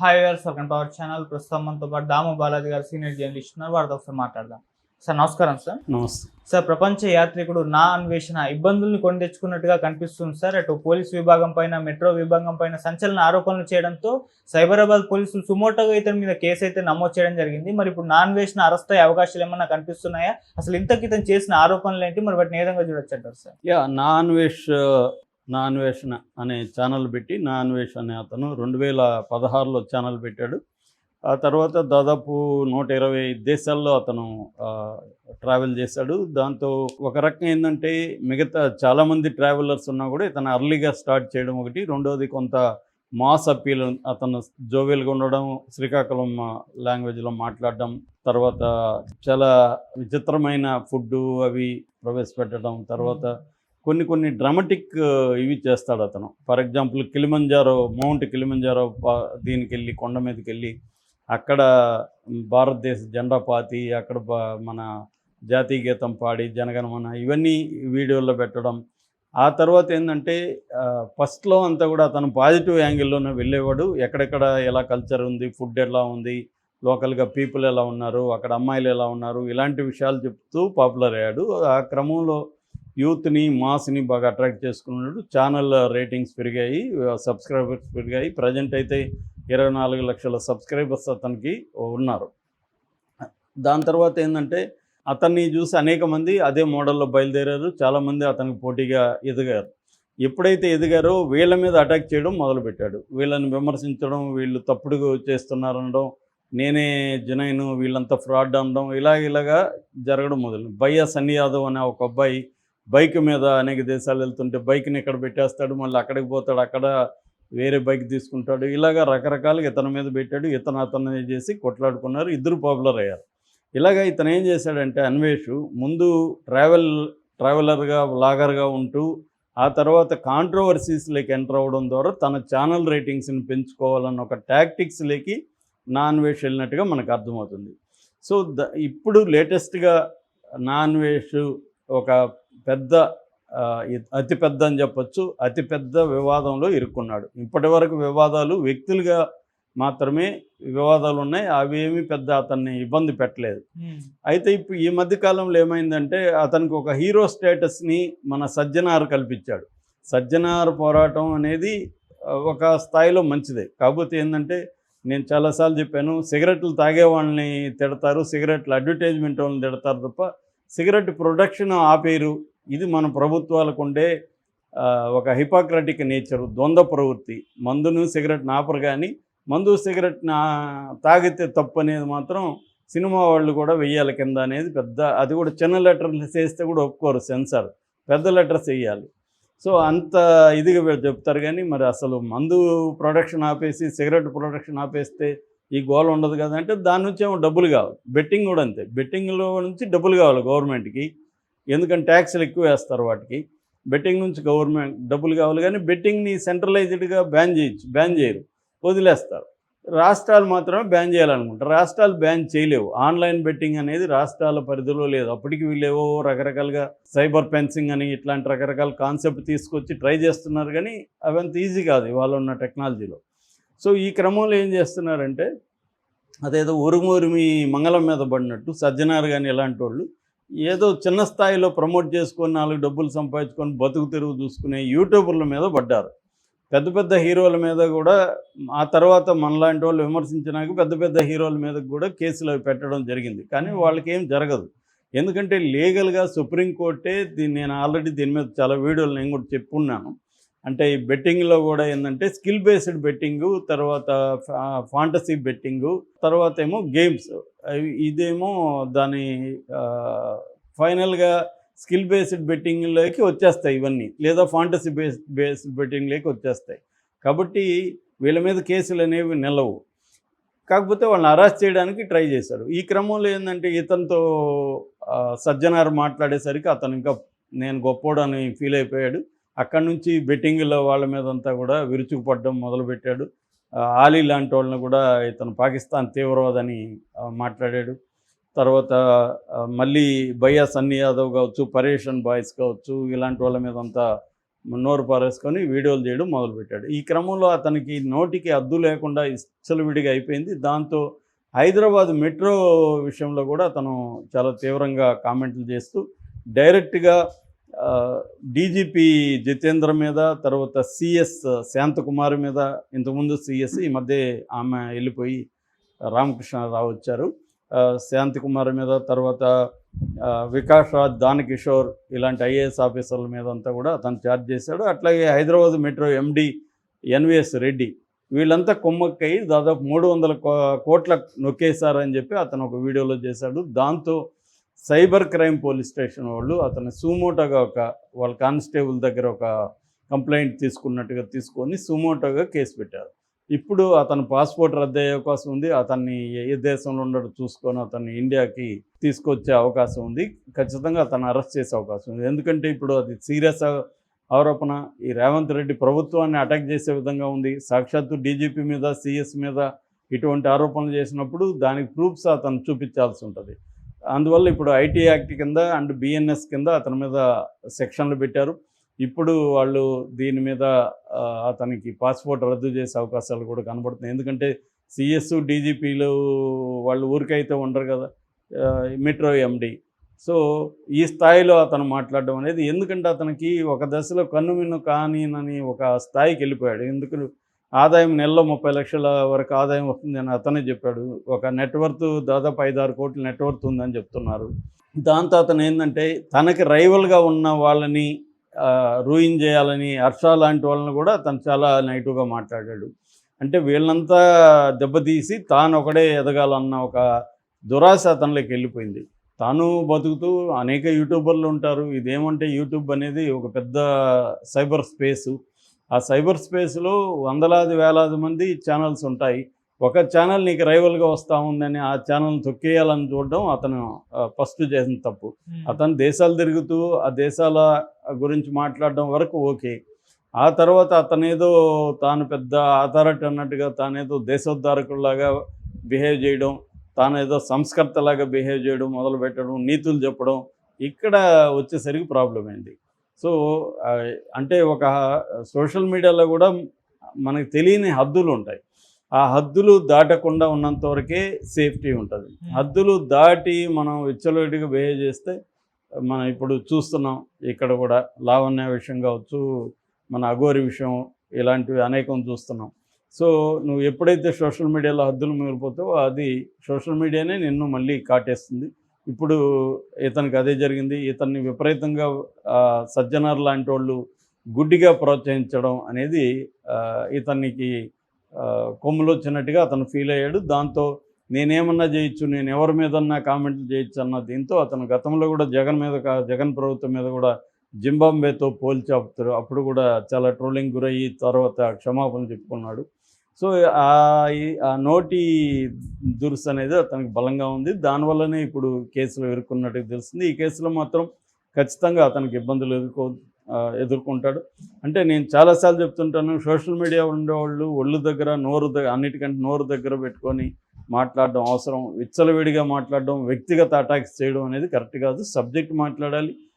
Hi గారు second power channel ప్రస్తుతం మనతో పాటు దాము బాలాజీ గారు సీనియర్ జర్నలిస్ట్ ఉన్నారు. వారితో ఒకసారి మాట్లాడదాం. సార్ నమస్కారం సార్ నమస్తే. సార్ ప్రపంచ యాత్రికుడు నా అన్వేషణ ఇబ్బందుల్ని కొని తెచ్చుకున్నట్టుగా కనిపిస్తుంది సార్ అటు పోలీస్ విభాగం పైన మెట్రో విభాగం పైన సంచలన ఆరోపణలు చేయడంతో సైబరాబాద్ పోలీసులు సుమోటోగా ఇతని మీద కేసు అయితే నమోదు చేయడం జరిగింది. మరి ఇప్పుడు నా అన్వేషణ అరెస్ట్ అయ్యే అవకాశాలు ఏమన్నా కనిపిస్తున్నాయా? అసలు ఇంతకి ఇతను చేసిన ఆరోపణలు ఏంటి? మరి వాటిని ఏ విధంగా చూడొచ్చు అంటారు సార్ యా నా అన్వేష్ నా అన్వేషణ అనే ఛానల్ పెట్టి నా అన్వేషణ అనే అతను రెండు వేల పదహారులో ఛానల్ పెట్టాడు. ఆ తర్వాత దాదాపు నూట ఇరవై దేశాల్లో అతను ట్రావెల్ చేశాడు. దాంతో ఒక రకం ఏంటంటే మిగతా చాలామంది ట్రావెలర్స్ ఉన్నా కూడా ఇతను అర్లీగా స్టార్ట్ చేయడం ఒకటి. రెండవది కొంత మాస్ అప్పీల్ అతను జోవెల్గా ఉండడం శ్రీకాకుళం లాంగ్వేజ్లో మాట్లాడడం తర్వాత చాలా విచిత్రమైన ఫుడ్ అవి ప్రవేశపెట్టడం తర్వాత కొన్ని కొన్ని డ్రామాటిక్ ఇవి చేస్తాడు అతను. For example Kilimanjaro mount Kilimanjaro దీనికి వెళ్ళి కొండ మీదకి వెళ్ళి అక్కడ భారతదేశ జెండా పాతి అక్కడ మన జాతీయ గీతం పాడి జనగణమన ఇవన్నీ వీడియోల్లో పెట్టడం. ఆ తర్వాత ఏంటంటే ఫస్ట్లో అంతా కూడా అతను పాజిటివ్ యాంగిల్లోనే వెళ్ళేవాడు. ఎక్కడెక్కడ ఎలా కల్చర్ ఉంది ఫుడ్ ఎలా ఉంది లోకల్గా పీపుల్ ఎలా ఉన్నారు అక్కడ అమ్మాయిలు ఎలా ఉన్నారు ఇలాంటి విషయాలు చెప్తూ పాపులర్ అయ్యాడు. ఆ క్రమంలో యూత్ని మాస్ని బాగా అట్రాక్ట్ చేసుకున్నాడు. ఛానల్ రేటింగ్స్ పెరిగాయి సబ్స్క్రైబర్స్ పెరిగాయి. ప్రజెంట్ అయితే ఇరవై నాలుగు లక్షల సబ్స్క్రైబర్స్ అతనికి ఉన్నారు. దాని తర్వాత ఏంటంటే అతన్ని చూసి అనేక మంది అదే మోడల్లో బయలుదేరారు. చాలామంది అతనికి పోటీగా ఎదిగారు. ఎప్పుడైతే ఎదిగారో వీళ్ళ మీద అటాక్ చేయడం మొదలుపెట్టాడు. వీళ్ళని విమర్శించడం వీళ్ళు తప్పుడు చేస్తున్నారు అనడం నేనే జనైన్ వీళ్ళంతా ఫ్రాడ్ అనడం ఇలాగ ఇలాగా జరగడం మొదలు. బయ్యా సన్నీ యాదవ్ అనే ఒక అబ్బాయి బైక్ మీద అనేక దేశాలు వెళ్తుంటే బైక్ని ఇక్కడ పెట్టేస్తాడు మళ్ళీ అక్కడికి పోతాడు అక్కడ వేరే బైక్ తీసుకుంటాడు. ఇలాగ రకరకాలుగా ఇతని మీద పెట్టాడు ఇతను అతను చేసి కొట్లాడుకున్నారు ఇద్దరు పాపులర్ అయ్యారు. ఇలాగ ఇతను ఏం చేశాడంటే అన్వేష్ ముందు ట్రావెల్ ట్రావెలర్గా వ్లాగర్గా ఉంటూ ఆ తర్వాత కాంట్రవర్సీస్లోకి ఎంటర్ అవ్వడం ద్వారా తన ఛానల్ రేటింగ్స్ని పెంచుకోవాలన్న ఒక టాక్టిక్స్లోకి నా అన్వేష్ వెళ్ళినట్టుగా మనకు అర్థమవుతుంది. సో ద ఇప్పుడు లేటెస్ట్గా నా అన్వేష్ ఒక పెద్ద ఆ, ఇ- అతి పెద్ద అని చెప్పొచ్చు. అతి పెద్ద వివాదంలో ఇరుక్కున్నాడు. ఇప్పటి వరకు వివాదాలు వ్యక్తులుగా మాత్రమే వివాదాలు ఉన్నాయి. అవి ఏమీ పెద్ద అతన్ని ఇబ్బంది పెట్టలేదు. అయితే ఇప్పుడు ఈ మధ్య కాలంలో ఏమైందంటే అతనికి ఒక హీరో స్టేటస్ని మన సజ్జనార్ కల్పించాడు. సజ్జనార్ పోరాటం అనేది ఒక స్థాయిలో మంచిదే. కాకపోతే ఏంటంటే నేను చాలాసార్లు చెప్పాను సిగరెట్లు తాగే వాళ్ళని తిడతారు. సిగరెట్లు అడ్వర్టైజ్మెంట్ వాళ్ళని తిడతారు తప్ప సిగరెట్ ప్రొడక్షన్ ఆపేరు. ఇది మన ప్రభుత్వాలకు ఉండే ఒక హిపోక్రటిక్ నేచర్ ద్వంద్వ ప్రవృత్తి. మందును సిగరెట్ని ఆపరు కానీ మందు సిగరెట్ నా తాగితే తప్పు అనేది మాత్రం సినిమా వాళ్ళు కూడా వెయ్యాలి కింద అనేది పెద్ద అది కూడా చిన్న లెటర్లు చేస్తే కూడా ఒప్పుకోరు సెన్సార్. పెద్ద లెటర్స్ వేయాలి సో అంత ఇదిగా చెప్తారు కానీ మరి అసలు మందు ప్రొడక్షన్ ఆపేసి సిగరెట్ ప్రొడక్షన్ ఆపేస్తే ఈ గోల ఉండదు కదా అంటే దాని నుంచి ఏమో డబ్బులు కావాలి. బెట్టింగ్ కూడా అంతే. బెట్టింగ్లో నుంచి డబ్బులు కావాలి గవర్నమెంట్కి ఎందుకంటే ట్యాక్స్లు ఎక్కువ వేస్తారు వాటికి. బెట్టింగ్ నుంచి గవర్నమెంట్ డబ్బులు కావాలి కానీ బెట్టింగ్ని సెంట్రలైజ్డ్గా బ్యాన్ చేయొచ్చు బ్యాన్ చేయరు. వదిలేస్తారు. రాష్ట్రాలు మాత్రమే బ్యాన్ చేయాలనుకుంటారు. రాష్ట్రాలు బ్యాన్ చేయలేవు. ఆన్లైన్ బెట్టింగ్ అనేది రాష్ట్రాల పరిధిలో లేదు. అప్పటికి వీళ్ళేవో రకరకాలుగా సైబర్ ఫెన్సింగ్ అని ఇట్లాంటి రకరకాల కాన్సెప్ట్ తీసుకొచ్చి ట్రై చేస్తున్నారు కానీ అవంత ఈజీ కాదు ఇవాళ ఉన్న టెక్నాలజీలో సో ఈ క్రమంలో ఏం చేస్తున్నారంటే అదేదో ఉరుమురిమి మంగళం మీద పడినట్టు సజ్జనార్ కానీ ఇలాంటి వాళ్ళు ఏదో చిన్న స్థాయిలో ప్రమోట్ చేసుకొని నాలుగు డబ్బులు సంపాదించుకొని బతుకు తెరువు చూసుకునే యూట్యూబర్ల మీద పడ్డారు. పెద్ద పెద్ద హీరోల మీద కూడా ఆ తర్వాత మనలాంటి వాళ్ళు విమర్శించినాక పెద్ద పెద్ద హీరోల మీద కూడా కేసులు అవి పెట్టడం జరిగింది. కానీ వాళ్ళకి ఏం జరగదు. ఎందుకంటే లీగల్గా సుప్రీంకోర్టే దీన్ని నేను ఆల్రెడీ దీని మీద చాలా వీడియోలు నేను కూడా చెప్పున్నాను. అంటే ఈ బెట్టింగ్లో కూడా ఏంటంటే స్కిల్ బేస్డ్ బెట్టింగు తర్వాత ఫాంటసీ బెట్టింగు తర్వాత ఏమో గేమ్స్. ఇదేమో దాని ఫైనల్గా స్కిల్ బేస్డ్ బెట్టింగ్లోకి వచ్చేస్తాయి ఇవన్నీ. లేదా ఫాంటసీ బేస్ బేస్డ్ బెట్టింగ్లోకి వచ్చేస్తాయి. కాబట్టి వీళ్ళ మీద కేసులు అనేవి నిలవు. కాకపోతే వాళ్ళని అరెస్ట్ చేయడానికి ట్రై చేశారు. ఈ క్రమంలో ఏంటంటే ఇతనితో సజ్జనారు సజ్జనార్ మాట్లాడేసరికి అతను ఇంకా నేను గొప్పోడని ఫీల్ అయిపోయాడు. అక్కడి నుంచి బెట్టింగ్లో వాళ్ళ మీద అంతా కూడా విరుచుకుపడడం మొదలుపెట్టాడు. ఆలీ లాంటి వాళ్ళని కూడా ఇతను పాకిస్తాన్ తీవ్రవాదని మాట్లాడాడు. తర్వాత మళ్ళీ భయ్యా సన్నీ యాదవ్ కావచ్చు పరేషన్ బాయ్స్ కావచ్చు ఇలాంటి వాళ్ళ మీద అంతా నోరు పారేసుకొని వీడియోలు చేయడం మొదలుపెట్టాడు. ఈ క్రమంలో అతనికి నోటికి అద్దు లేకుండా విడిగా అయిపోయింది. దాంతో హైదరాబాద్ మెట్రో విషయంలో కూడా అతను చాలా తీవ్రంగా కామెంట్లు చేస్తూ డైరెక్ట్గా డీజీపీ జితేంద్ర మీద తర్వాత సిఎస్ శాంతకుమార్ మీద ఇంతకుముందు సిఎస్ ఈ మధ్య ఆమె వెళ్ళిపోయి రామకృష్ణారావు వచ్చారు. శాంతకుమార్ మీద తర్వాత వికాష్ వికాస్ రాజ్ దానకిషోర్ ఇలాంటి ఐఏఎస్ ఆఫీసర్ల మీద అంతా కూడా అతను ఛార్జ్ చేశాడు. అట్లాగే Hyderabad metro MD NVS Reddy వీళ్ళంతా కొమ్మక్కై దాదాపు మూడు వందల కోట్ల నొక్కేశారని చెప్పి అతను ఒక వీడియోలో చేశాడు. దాంతో సైబర్ క్రైమ్ పోలీస్ స్టేషన్ వాళ్ళు అతను సుమోటోగా ఒక వాళ్ళ కానిస్టేబుల్ దగ్గర ఒక కంప్లైంట్ తీసుకున్నట్టుగా తీసుకొని సుమోటోగా కేసు పెట్టారు. ఇప్పుడు అతను పాస్పోర్ట్ రద్దు అయ్యే అవకాశం ఉంది. అతన్ని ఏ దేశంలో ఉండడం చూసుకొని అతన్ని ఇండియాకి తీసుకొచ్చే అవకాశం ఉంది. ఖచ్చితంగా అతను అరెస్ట్ చేసే అవకాశం ఉంది. ఎందుకంటే ఇప్పుడు అది సీరియస్ ఆరోపణ. ఈ రేవంత్ రెడ్డి ప్రభుత్వాన్ని అటాక్ చేసే విధంగా ఉంది. సాక్షాత్తు డీజీపీ మీద సిఎస్ మీద ఇటువంటి ఆరోపణలు చేసినప్పుడు దానికి ప్రూఫ్స్ అతను చూపించాల్సి ఉంటుంది. అందువల్ల ఇప్పుడు ఐటీ యాక్ట్ కింద అండ్ బిఎన్ఎస్ కింద అతని మీద సెక్షన్లు పెట్టారు. ఇప్పుడు వాళ్ళు దీని మీద అతనికి పాస్పోర్ట్ రద్దు చేసే అవకాశాలు కూడా కనబడుతున్నాయి. ఎందుకంటే సిఎస్ డీజీపీలు వాళ్ళు ఊరికైతే ఉండరు కదా మెట్రో ఎండి. సో ఈ స్థాయిలో అతను మాట్లాడడం అనేది ఎందుకంటే అతనికి ఒక దశలో కన్ను కన్నుమిన్ను కానీనని ఒక స్థాయికి వెళ్ళిపోయాడు. ఎందుకు ఆదాయం నెలలో ముప్పై లక్షల వరకు ఆదాయం వస్తుందని అతనే చెప్పాడు. ఒక నెట్వర్త్ దాదాపు ఐదారు కోట్ల నెట్వర్త్ ఉందని చెప్తున్నారు. దాంతో అతను ఏంటంటే తనకి రైవల్గా ఉన్న వాళ్ళని రూయిన్ చేయాలని హర్ష లాంటి వాళ్ళని కూడా తను చాలా నెగిటివ్గా మాట్లాడాడు. అంటే వీళ్ళంతా దెబ్బతీసి తాను ఒకడే ఎదగాలన్న ఒక దురాశ అతనిలోకి వెళ్ళిపోయింది. తాను బతుకుతూ అనేక యూట్యూబర్లు ఉంటారు. ఇదేమంటే యూట్యూబ్ అనేది ఒక పెద్ద సైబర్ స్పేసు. ఆ సైబర్ స్పేస్లో వందలాది వేలాది మంది ఛానల్స్ ఉంటాయి. ఒక ఛానల్ నీకు రైవల్గా వస్తూ ఉందని ఆ ఛానల్ తొక్కేయాలని చూడడం అతను ఫస్ట్ చేసిన తప్పు. అతను దేశాలు తిరుగుతూ ఆ దేశాల గురించి మాట్లాడడం వరకు ఓకే. ఆ తర్వాత అతనేదో తాను పెద్ద అథారిటీ అన్నట్టుగా తానేదో దేశోద్ధారకుల్లాగా బిహేవ్ చేయడం తాను ఏదో సంస్కర్తలాగా బిహేవ్ చేయడం మొదలు పెట్టడం నీతులు చెప్పడం ఇక్కడ వచ్చేసరికి ప్రాబ్లం అయింది సో అంటే ఒక సోషల్ మీడియాలో కూడా మనకు తెలియని హద్దులు ఉంటాయి. ఆ హద్దులు దాటకుండా ఉన్నంత వరకే సేఫ్టీ ఉంటుంది. హద్దులు దాటి మనం విచ్చలవిడిగా బిహేవ్ చేస్తే మనం ఇప్పుడు చూస్తున్నాం ఇక్కడ కూడా లావణ్య విషయం కావచ్చు మన అఘోరి విషయం ఇలాంటివి అనేకం చూస్తున్నాం. సో నువ్వు ఎప్పుడైతే సోషల్ మీడియాలో హద్దులు మిగిలిపోతావో అది సోషల్ మీడియానే నిన్ను మళ్ళీ కాటేస్తుంది. ఇప్పుడు ఇతనికి అదే జరిగింది. ఇతన్ని విపరీతంగా సజ్జనార్ లాంటి వాళ్ళు గుడ్డిగా ప్రోత్సహించడం అనేది ఇతనికి కొమ్ములు వచ్చినట్టుగా అతను ఫీల్ అయ్యాడు. దాంతో నేనేమన్నా చేయొచ్చు నేను ఎవరి మీదన్నా కామెంట్లు చేయొచ్చు అన్న దీంతో అతను గతంలో కూడా జగన్ మీద కా- జగన్ ప్రభుత్వం మీద కూడా జింబాంబేతో పోల్చి అప్పుడు కూడా చాలా ట్రోలింగ్ గురయ్యి తర్వాత క్షమాపణ చెప్పుకున్నాడు. సో ఆ ఈ- ఆ నోటి దురుసు అనేది అతనికి బలంగా ఉంది. దానివల్లనే ఇప్పుడు కేసులో ఎదుర్కొన్నట్టు తెలుస్తుంది. ఈ కేసులో మాత్రం ఖచ్చితంగా అతనికి ఇబ్బందులు ఎదుర్కో ఎదుర్కొంటాడు. అంటే నేను చాలాసార్లు చెప్తుంటాను సోషల్ మీడియా ఉండేవాళ్ళు ఒళ్ళు దగ్గర నోరు దగ్గర అన్నిటికంటే నోరు దగ్గర పెట్టుకొని మాట్లాడడం అవసరం. విచ్చలవిడిగా మాట్లాడడం వ్యక్తిగత అటాక్స్ చేయడం అనేది కరెక్ట్ కాదు. సబ్జెక్ట్ మాట్లాడాలి.